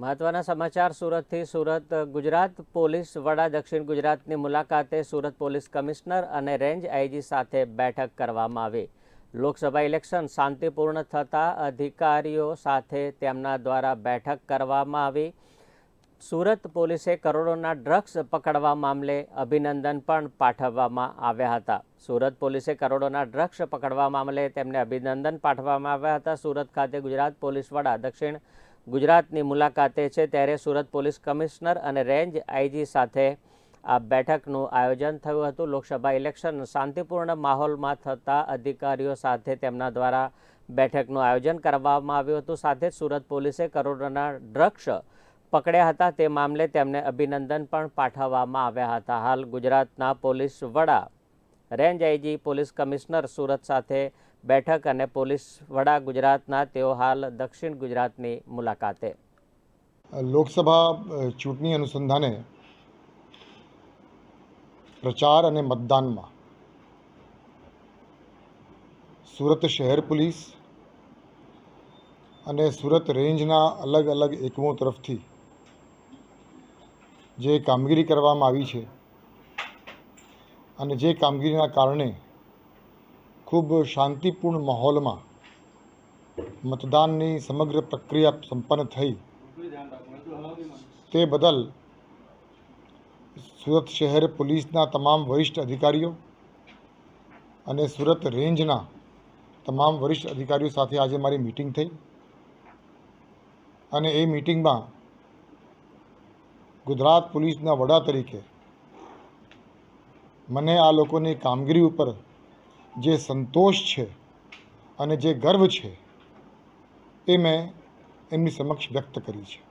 મહત્વના સમાચાર સુરતથી સુરત, ગુજરાત પોલીસ વડા દક્ષિણ ગુજરાતની મુલાકાતે સુરત પોલીસ કમિશનર અને રેન્જ આઈજી સાથે બેઠક કરવામાં આવી. લોકસભા ઇલેક્શન શાંતિપૂર્ણ થતા અધિકારીઓ સાથે તેમના દ્વારા બેઠક કરવામાં આવી. સુરત પોલીસે કરોડોના ડ્રગ્સ પકડવા મામલે અભિનંદન પણ પાઠવવામાં આવ્યા હતા. સુરત પોલીસે કરોડોના ડ્રગ્સ પકડવા મામલે તેમને અભિનંદન પાઠવવામાં આવ્યા હતા. સુરત ખાતે ગુજરાત પોલીસ વડા દક્ષિણ ગુજરાતની મુલાકાતે છે ત્યારે સુરત પોલીસ કમિશનર અને રેન્જ આઈજી સાથે આ બેઠકનું આયોજન થયું હતું. લોકસભા ઇલેક્શન શાંતિપૂર્ણ માહોલમાં થતા અધિકારીઓ સાથે તેમના દ્વારા બેઠકનું આયોજન કરવામાં આવ્યું હતું. સાથે જ સુરત પોલીસે કરોડોના ડ્રગ્સ પકડ્યા હતા. તે મામલે તેમને અભિનંદન પણ પાઠવવામાં આવ્યા હતા. હાલ ગુજરાતના પોલીસ વડા, range IG, police commissioner Surat સાથે બેઠક અને પોલીસ વડા ગુજરાતના, તેઓ હાલ દક્ષિણ ગુજરાતની મુલાકાતે. લોકસભા ચૂંટણી અનુસંધાને પ્રચાર અને મતદાનમાં સુરત શહેર પોલીસ અને સુરત રેન્જના અલગ અલગ એકમો તરફથી જે કામગીરી કરવામાં આવી છે અને જે કામગીરીના કારણે ખૂબ શાંતિપૂર્ણ માહોલમાં મતદાનની સમગ્ર પ્રક્રિયા સંપન્ન થઈ. તે બદલ સુરત શહેર પોલીસના તમામ વરિષ્ઠ અધિકારીઓ અને સુરત રેન્જના તમામ વરિષ્ઠ અધિકારીઓ સાથે આજે મારી મિટિંગ થઈ. અને એ મિટિંગમાં ગુજરાત પોલીસના વડા તરીકે મને આ લોકોની કામગીરી ઉપર જે સંતોષ છે અને જે ગર્વ છે એ મેં એમની સમક્ષ વ્યક્ત કરી છે.